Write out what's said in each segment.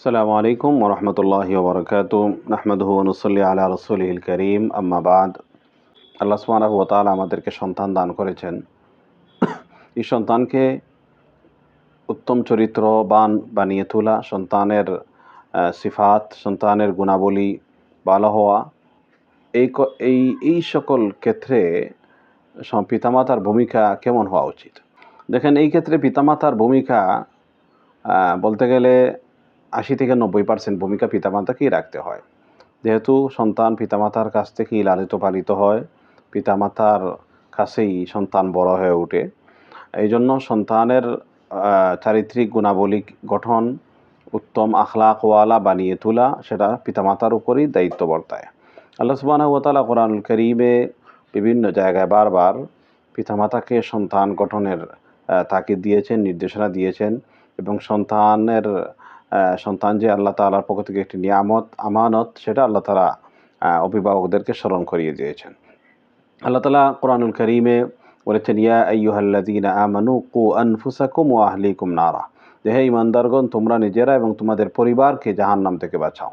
আসসালামু আলাইকুম ওরহমতুল্লাহি ওবরকাত নাহমদহু অনুসল্লি আলা রসুলহিল করিম। আম্মাবাদ আল্লাহ সুবহানাহু ওয়া তাআলা আমাদেরকে সন্তান দান করেছেন। এই সন্তানকে উত্তম চরিত্রবান বানিয়ে তোলা, সন্তানের সিফাত, সন্তানের গুণাবলী ভালো হওয়া, এই এই এই সকল ক্ষেত্রে পিতামাতার ভূমিকা কেমন হওয়া উচিত? দেখেন, এই ক্ষেত্রে পিতামাতার ভূমিকা বলতে গেলে আশি থেকে নব্বই পার্সেন্ট ভূমিকা পিতামাতাকেই রাখতে হয়। যেহেতু সন্তান পিতামাতার কাছ থেকেই লালিত পালিত হয়, পিতামাতার কাছেই সন্তান বড় হয়ে ওঠে। এই জন্য সন্তানের চারিত্রিক গুণাবলী গঠন, উত্তম আখলাকওয়ালা বানিয়ে তোলা সেটা পিতামাতার উপরই দায়িত্ব বর্তায়। আল্লাহ তাআলা কোরআনুল করিমে বিভিন্ন জায়গায় বারবার পিতামাতাকে সন্তান গঠনের তাকিদ দিয়েছেন, নির্দেশনা দিয়েছেন এবং সন্তানের সন্তান যে আল্লাহ তাআলার পক্ষ থেকে একটি নিয়ামত আমানত সেটা আল্লাহ আহ, অভিভাবকদেরকে স্মরণ করিয়ে দিয়েছেন। আল্লাহ তালা কোরআনুল করিমে বলেছেন ইয়া আইয়ুহাল্লাযীনা আমানু কু যে হে ইমানদারগণ তোমরা নিজেরা এবং তোমাদের পরিবারকে জাহান নাম থেকে বাঁচাও।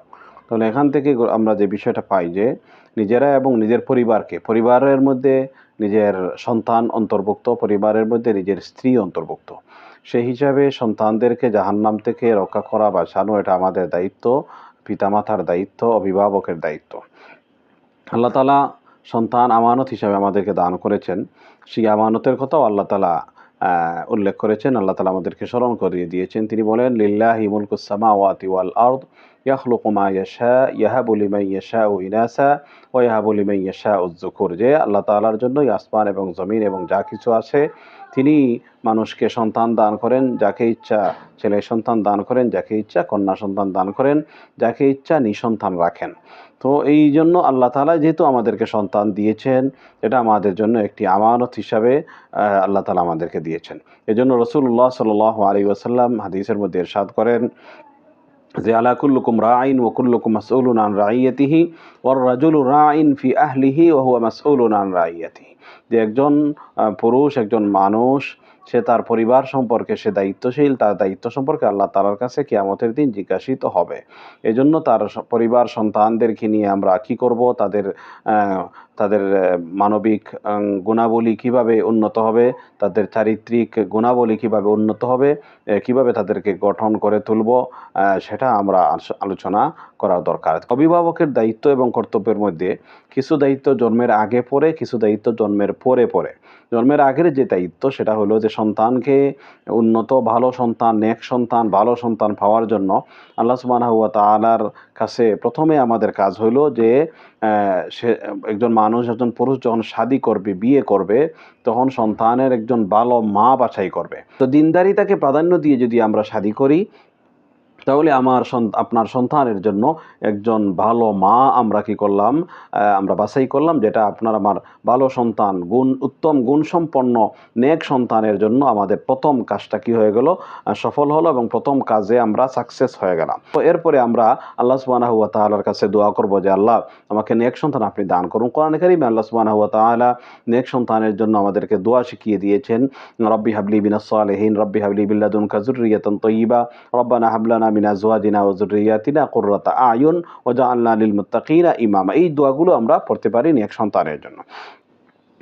তাহলে এখান থেকে আমরা যে বিষয়টা পাই যে নিজেরা এবং নিজের পরিবারকে পরিবারের মধ্যে নিজের সন্তান অন্তর্ভুক্ত পরিবারের মধ্যে নিজের স্ত্রী অন্তর্ভুক্ত। সেই হিসাবে সন্তানদেরকে জাহান্নাম থেকে রক্ষা করা বাঁচানো এটা আমাদের দায়িত্ব, পিতামাতার দায়িত্ব, অভিভাবকের দায়িত্ব। আল্লাহ তালা সন্তান আমানত হিসাবে আমাদেরকে দান করেছেন। সেই আমানতের কথাও আল্লাহ তালা উল্লেখ করেছেন। আল্লাহ তালা আমাদেরকে স্মরণ করিয়ে দিয়েছেন। তিনি বলেন, লিল্লাহি মুলকুসামা ওয়াতি ওয়াল আর্দ, ইয়াখলুকু মা ইয়াশা, ইয়াহাবু লিমান ইয়াশাউ ইনাসা, ওয়া ইয়াহাবু লিমান ইয়াশাউ যে আল্লাহ তাআলার জন্যই আসমান এবং জমিন এবং যা কিছু আছে তিনি মানুষকে সন্তান দান করেন, যাকে ইচ্ছা ছেলে সন্তান দান করেন, যাকে ইচ্ছা কন্যা সন্তান দান করেন, যাকে ইচ্ছা নিঃসন্তান রাখেন। তো এই জন্য আল্লাহ তাআলা যেহেতু আমাদেরকে সন্তান দিয়েছেন, এটা আমাদের জন্য একটি আমানত হিসাবে আল্লাহ তাআলা আমাদেরকে দিয়েছেন। এজন্য রসুল্লাহ সাল আলী ওয়াসাল্লাম হাদিসের মধ্যে ইরশাদ করেন যে, আলা কুল্লুকুম রাইন ও কুল্লুকুম মাসউলুন আন রাইয়াতিহি, ওয়ার রাজুলু রাইন ফি আহলিহি ওয়া হুয়া মাসউলুন আন যে একজন পুরুষ, একজন মানুষ, সে তার পরিবার সম্পর্কে, সে দায়িত্বশীল, তার দায়িত্ব সম্পর্কে আল্লাহ তালার কাছে কেয়ামতের দিন জিজ্ঞাসিত হবে। এজন্য তার পরিবার সন্তানদেরকে নিয়ে আমরা কি করব? তাদের তাদের মানবিক গুণাবলী কীভাবে উন্নত হবে, তাদের চারিত্রিক গুণাবলী কীভাবে উন্নত হবে কীভাবে তাদেরকে গঠন করে তুলব সেটা আমরা আলোচনা করা দরকার। অভিভাবকের দায়িত্ব এবং কর্তব্যের মধ্যে কিছু দায়িত্ব জন্মের আগে পরে কিছু দায়িত্ব জন্মের পরে পরে জন্মের আগের যে দায়িত্ব, সেটা হলো যে সন্তানকে উন্নত, ভালো সন্তান, নেক সন্তান, ভালো সন্তান পাওয়ার জন্য আল্লাহ সুবহানাহু ওয়া তাআলার কাছে প্রথমে আমাদের কাজ হলো যে সে একজন মানুষ একজন পুরুষ যখন শাদি করবে, বিয়ে করবে, তখন সন্তানের একজন ভালো মা বাছাই করবে। তো দিনদারিতাকে প্রাধান্য দিয়ে যদি আমরা শাদি করি তাহলে আমার আপনার সন্তানের জন্য একজন ভালো মা আমরা কি করলাম আমরা বাছাই করলাম যেটা আপনার আমার ভালো সন্তান, গুণ, উত্তম, গুণসম্পন্ন, নেক সন্তানের জন্য আমাদের প্রথম কাজটা কি হয়ে গেল সফল হলো এবং প্রথম কাজে আমরা সাকসেস হয়ে গেলাম। তো এরপরে আমরা আল্লাহ সুবহানাহু ওয়া তাআলার কাছে দোয়া করব যে আল্লাহ, আমাকে নেক সন্তান আপনি দান করুন। কোরআন কারীমে আল্লাহ সুবহানাহু ওয়া তাআলা নেক সন্তানের জন্য আমাদেরকে দোয়া শিখিয়ে দিয়েছেন, রব্বি হাবলি বিনাস রব্বি হাবলি বিল্লাদুনকা যুররিয়াতান তাইয়্যিবা রব্বানা হাবলানা মিন আজওয়াজিনা ওয়া যুররিয়াতিনা কুররাতা আয়ুন ওয়াজআলনা লিল মুত্তাকিনা ইমামা। এই দোয়াগুলো আমরা পড়তে পারি এক সন্তানের জন্য।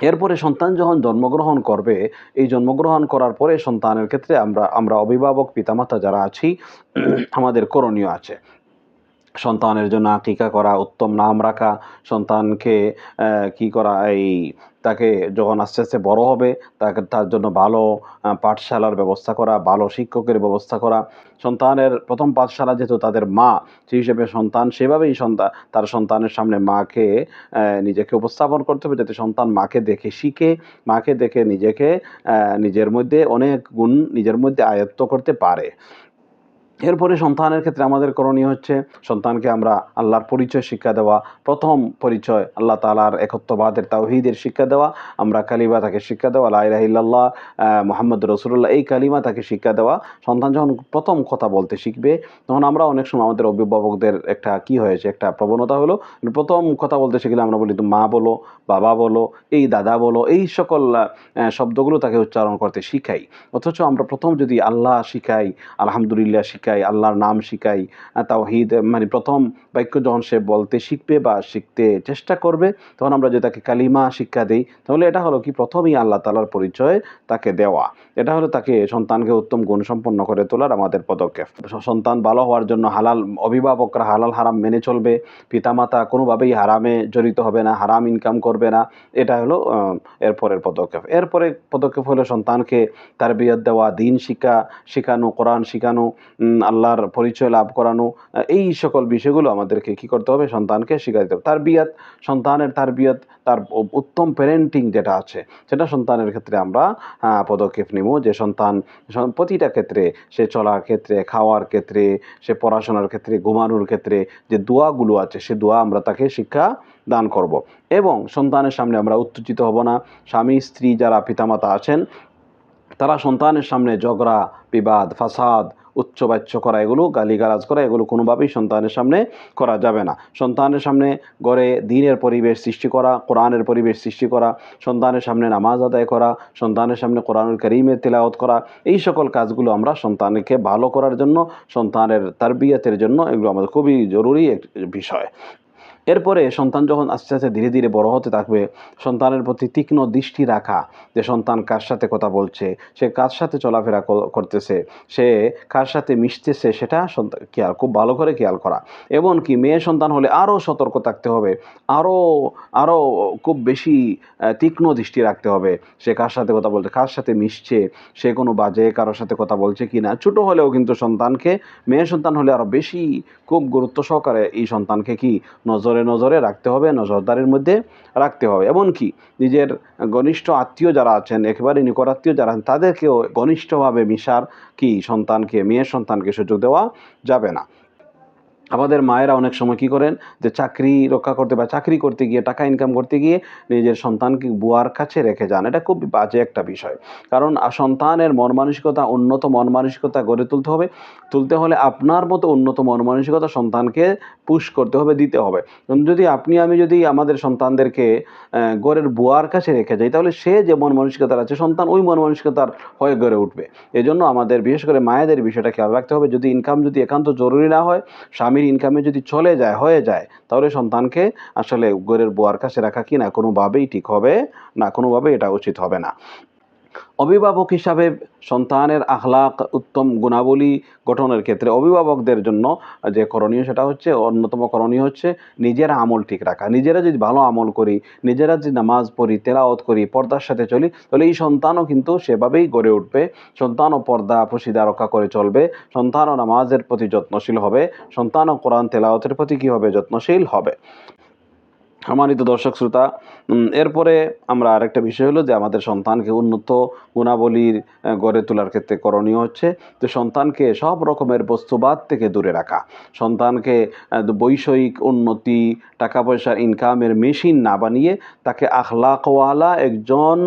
এরপরে সন্তান যখন জন্মগ্রহণ করবে, এই জন্মগ্রহণ করার পরে সন্তানের ক্ষেত্রে আমরা আমরা অভিভাবক পিতামাতা যারা আছি, আমাদের করণীয় আছে। সন্তানের জন্য আকিকা করা, উত্তম নাম রাখা, সন্তানকে কি করা, এই তাকে যখন আস্তে আস্তে বড় হবে, তাকে তার জন্য ভালো পাঠশালার ব্যবস্থা করা, ভালো শিক্ষকের ব্যবস্থা করা। সন্তানের প্রথম পাঠশালা যেহেতু তাদের মা, সেই হিসেবে সন্তান সেভাবেই সন্তান তার সন্তানের সামনে মাকে নিজেকে উপস্থাপন করতে হবে যাতে সন্তান মাকে দেখে শিখে, মাকে দেখে নিজেকে নিজের মধ্যে অনেক গুণ নিজের মধ্যে আয়ত্ত করতে পারে। এরপরে সন্তানের ক্ষেত্রে আমাদের করণীয় হচ্ছে সন্তানকে আমরা আল্লাহর পরিচয় শিক্ষা দেওয়া। প্রথম পরিচয় আল্লাহ তালার একত্ববাদের তাওহিদের শিক্ষা দেওয়া। আমরা কালিমা তাকে শিক্ষা দেওয়া লাইলাহিল্লাহ মোহাম্মদ রসুল্লাহ এই কালিমা তাকে শিক্ষা দেওয়া। সন্তান যখন প্রথম কথা বলতে শিখবে, তখন আমরা অনেক সময় আমাদের অভিভাবকদের একটা কি হয়েছে, একটা প্রবণতা হলো, প্রথম কথা বলতে শিখলে আমরা বলি মা বলো, বাবা বলো, এই দাদা বলো, এই সকল শব্দগুলো তাকে উচ্চারণ করতে শিখাই। অথচ আমরা প্রথম যদি আল্লাহ শিখাই, আলহামদুলিল্লাহ শিখাই শিখাই, আল্লাহর নাম শিখাই তাওহিদ মানে প্রথম বাক্য যখন সে বলতে শিখবে বা শিখতে চেষ্টা করবে, তখন আমরা যদি তাকে কালিমা শিক্ষা দিই, তাহলে এটা হলো কি? প্রথমেই আল্লাহ তালার পরিচয় তাকে দেওয়া। এটা হলো তাকে সন্তানকে উত্তম গুণসম্পন্ন করে তোলার আমাদের পদক্ষেপ। সন্তান ভালো হওয়ার জন্য হালাল অভিভাবকরা হালাল হারাম মেনে চলবে, পিতামাতা কোনোভাবেই হারামে জড়িত হবে না, হারাম ইনকাম করবে না, এটা হলো এরপরের পদক্ষেপ। এরপরে পদক্ষেপ হলো সন্তানকে তার বিয়ত দেওয়া, দিন শিক্ষা শেখানো, কোরআন শেখানো আল্লাহর পরিচয় লাভ করানো, এই সকল বিষয়গুলো আমাদেরকে কি করতে হবে? সন্তানকে শেখাতে হবে। তার বিয়াত সন্তানের তার বিয়াত তার উত্তম প্যারেন্টিং যেটা আছে, সেটা সন্তানের ক্ষেত্রে আমরা পদক্ষেপ নিব। যে সন্তান প্রতিটা ক্ষেত্রে, সে চলার ক্ষেত্রে, খাওয়ার ক্ষেত্রে, সে পড়াশোনার ক্ষেত্রে, ঘুমানোর ক্ষেত্রে, যে দোয়াগুলো আছে, সে দোয়া আমরা তাকে শিক্ষা দান করব। এবং সন্তানের সামনে আমরা উত্তেজিত হব না। স্বামী, স্ত্রী যারা পিতামাতা আছেন, তারা সন্তানের সামনে ঝগড়া, বিবাদ, ফাসাদ উচ্চবাচ্য করা, এগুলো গালিগালাজ করা, এগুলো কোনোভাবেই সন্তানের সামনে করা যাবে না। সন্তানের সামনে গড়ে দিনের পরিবেশ সৃষ্টি করা, কোরআনের পরিবেশ সৃষ্টি করা, সন্তানের সামনে নামাজ আদায় করা, সন্তানের সামনে কোরআনুল করিমের তেলাওয়াত করা, এই সকল কাজগুলো আমরা সন্তানকে ভালো করার জন্য, সন্তানের তারবিয়াতের জন্য, এগুলো আমাদের খুবই জরুরি বিষয়। এরপরে সন্তান যখন আস্তে আস্তে ধীরে ধীরে বড় হতে থাকবে, সন্তানের প্রতি তীক্ষ্ণ দৃষ্টি রাখা যে সন্তান কার সাথে কথা বলছে, সে কার সাথে চলাফেরা করতেছে, সে কার সাথে মিশতেছে সেটা খেয়াল, খুব ভালো করে খেয়াল করা। এমনকি মেয়ে সন্তান হলে আরও সতর্ক থাকতে হবে, আরও আরও খুব বেশি তীক্ষ্ণ দৃষ্টি রাখতে হবে, সে কার সাথে কথা বলছে, কার সাথে মিশছে, সে কোনো বাজে কারোর সাথে কথা বলছে কি না ছোটো হলেও কিন্তু সন্তানকে, মেয়ে সন্তান হলে আরও বেশি খুব গুরুত্ব সহকারে এই সন্তানকে কি নজরে নজরে নজরে রাখতে হবে, নজরদারির মধ্যে রাখতে হবে। এমনকি নিজের ঘনিষ্ঠ আত্মীয় যারা আছেন, একেবারে নিকটাত্মীয় যারা আছেন, তাদেরকেও ঘনিষ্ঠভাবে মিশার কি সন্তানকে, মেয়ের সন্তানকে সুযোগ দেওয়া যাবে না। আমাদের মায়েরা অনেক সময় কি করেন? যে চাকরি রক্ষা করতে বা চাকরি করতে গিয়ে, টাকা ইনকাম করতে গিয়ে নিজের সন্তানকে বুয়ার কাছে রেখে যান। এটা খুব বাজে একটা বিষয়। কারণ সন্তানের মন মানসিকতা, উন্নত মন মানসিকতা গড়ে তুলতে হবে। তুলতে হলে আপনার মতো উন্নত মন মানসিকতা সন্তানকে পুশ করতে হবে, দিতে হবে। যদি আপনি, আমি যদি আমাদের সন্তানদেরকে গড়ের বুয়ার কাছে রেখে যাই, তাহলে সে যে মন মানসিকতার আছে, সন্তান ওই মন মানসিকতার হয়ে গড়ে উঠবে। এই জন্য আমাদের, বিশেষ করে মায়েদের বিষয়টা খেয়াল রাখতে হবে। যদি ইনকাম যদি একান্ত জরুরি না হয় স্বামীর ইনকামে যদি চলে যায়, হয়ে যায়, তাহলে সন্তানকে আসলে গরের বোয়ার কাছে রাখা কি না? কোনোভাবেই ঠিক হবে না কোনোভাবে এটা উচিত হবে না। অভিভাবক হিসাবে সন্তানের আখলাক, উত্তম গুণাবলী গঠনের ক্ষেত্রে অভিভাবকদের জন্য যে করণীয় সেটা হচ্ছে, অন্যতম করণীয় হচ্ছে নিজেরা আমল ঠিক রাখা। নিজেরা যদি ভালো আমল করি, নিজেরা যদি নামাজ পড়ি, তেলাওয়াত করি, পর্দার সাথে চলি, তাহলে এই সন্তানও কিন্তু সেভাবেই গড়ে উঠবে। সন্তানও পর্দা পশিদা রক্ষা করে চলবে। সন্তানও নামাজের প্রতি যত্নশীল হবে। সন্তানও কোরআন তেলাওতের প্রতি কী হবে? যত্নশীল হবে। সম্মানিত দর্শক শ্রোতা এরপরে আমরা আরেকটা বিষয় হলো যে আমাদের সন্তানকে উন্নত গুণাবলীর গড়ে তোলার ক্ষেত্রে করণীয় হচ্ছে যে সন্তানকে সব রকমের বস্তুবাদ থেকে দূরে রাখা। সন্তানকে বৈষয়িক উন্নতি টাকা পয়সার ইনকামের মেশিন না বানিয়ে তাকে আখলাকওয়ালা একজন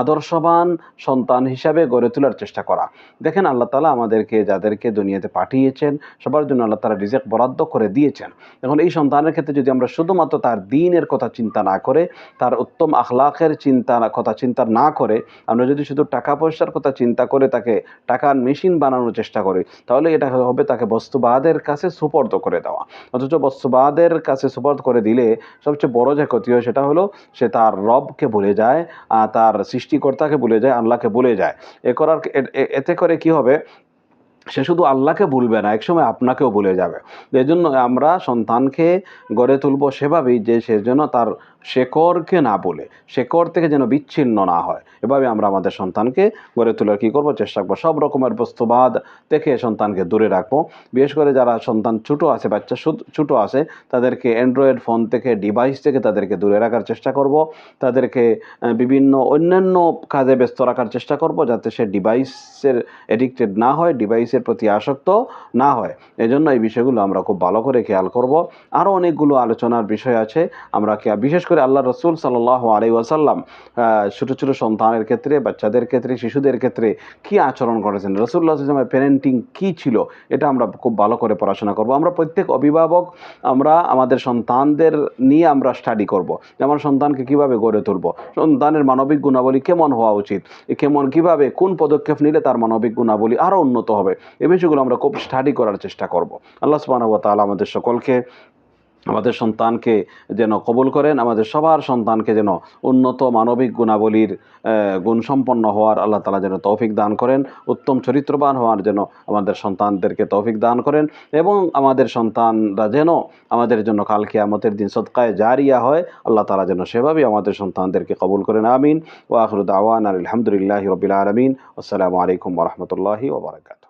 আদর্শবান সন্তান হিসাবে গড়ে তোলার চেষ্টা করা। দেখেন আল্লাহ তালা আমাদেরকে যাদেরকে দুনিয়াতে পাঠিয়েছেন, সবার জন্য আল্লাহ তালা রিজেক্ট বরাদ্দ করে দিয়েছেন। এখন এই সন্তানের ক্ষেত্রে যদি আমরা শুধুমাত্র তার দিনের কথা চিন্তা না করে, তার উত্তম আখলাখের চিন্তা কথা চিন্তা না করে, আমরা যদি শুধু টাকা পয়সার কথা চিন্তা করে তাকে টাকার মেশিন বানানোর চেষ্টা করি, তাহলে এটা হবে তাকে বস্তুবাদের কাছে সুপর্দ করে দেওয়া। অথচ বস্তুবাদের কাছে সুপর্দ করে দিলে সবচেয়ে বড় যে ক্ষতি হয় সেটা হলো, সে তার রবকে ভুলে যায় তার সৃষ্টিকর্তাকে ভুলে যায়, আল্লাহকে ভুলে যায়। এ করার এতে করে কি হবে? সে শুধু আল্লাহকে ভুলবে না, একসময় আপনাকেও ভুলে যাবে। এই জন্য আমরা সন্তানকে গড়ে তুলব সেভাবেই যে সে যেন তার শেকড়কে না বলে, শেকড় থেকে যেন বিচ্ছিন্ন না হয়। এভাবে আমরা আমাদের সন্তানকে গড়ে তোলার কী করব? চেষ্টা করব। সব রকমের বস্তুবাদ থেকে সন্তানকে দূরে রাখব। বিশেষ করে যারা সন্তান ছোটো আছে, বাচ্চা ছোটো আছে, তাদেরকে অ্যান্ড্রয়েড ফোন থেকে ডিভাইস থেকে তাদেরকে দূরে রাখার চেষ্টা করব। তাদেরকে বিভিন্ন অন্যান্য কাজে ব্যস্ত রাখার চেষ্টা করব যাতে সে ডিভাইসের এডিক্টেড না হয় ডিভাইসের প্রতি আসক্ত না হয়। এজন্য এই বিষয়গুলো আমরা খুব ভালো করে খেয়াল করব। আরও অনেকগুলো আলোচনার বিষয় আছে। আমরা বিশেষ করে আল্লাহ রসুল সাল্লাহ আলাই ওয়াসাল্লাম ছোটো ছোটো সন্তানের ক্ষেত্রে, বাচ্চাদের ক্ষেত্রে, শিশুদের ক্ষেত্রে কি আচরণ করেছেন? রসুল্লাহ ইসলামের প্যারেন্টিং কি ছিল? এটা আমরা খুব ভালো করে পড়াশোনা করব। আমরা প্রত্যেক অভিভাবক, আমরা আমাদের সন্তানদের নিয়ে আমরা স্টাডি করব। যেমন সন্তানকে কীভাবে গড়ে তুলব? সন্তানের মানবিক গুণাবলী কেমন হওয়া উচিত? কেমন কীভাবে, কোন পদক্ষেপ নিলে তার মানবিক গুণাবলী আরও উন্নত হবে? এই বিষয়গুলো আমরা খুব স্টাডি করার চেষ্টা করব। আল্লাহ সুবহানাহু ওয়া তাআলা আমাদের সকলকে আমাদের সন্তানকে যেন কবুল করেন, আমাদের সবার সন্তানকে যেন উন্নত মানবিক গুণাবলীর গুণসম্পন্ন হওয়ার আল্লাহ তালা যেন তৌফিক দান করেন, উত্তম চরিত্রবান হওয়ার যেন আমাদের সন্তানদেরকে তৌফিক দান করেন এবং আমাদের সন্তানরা যেন আমাদের জন্য কাল কিয়ামতের দিন সৎকায় জারিয়া হয়, আল্লাহ তালা যেন সেভাবেই আমাদের সন্তানদেরকে কবুল করেন, আমিন। ওয়াহরুদ আওয়ান আলহামদুলিল্লাহ রবিল আলমিন। আসসালামু আলাইকুম রহমতুল্লাহি ওবরাকাত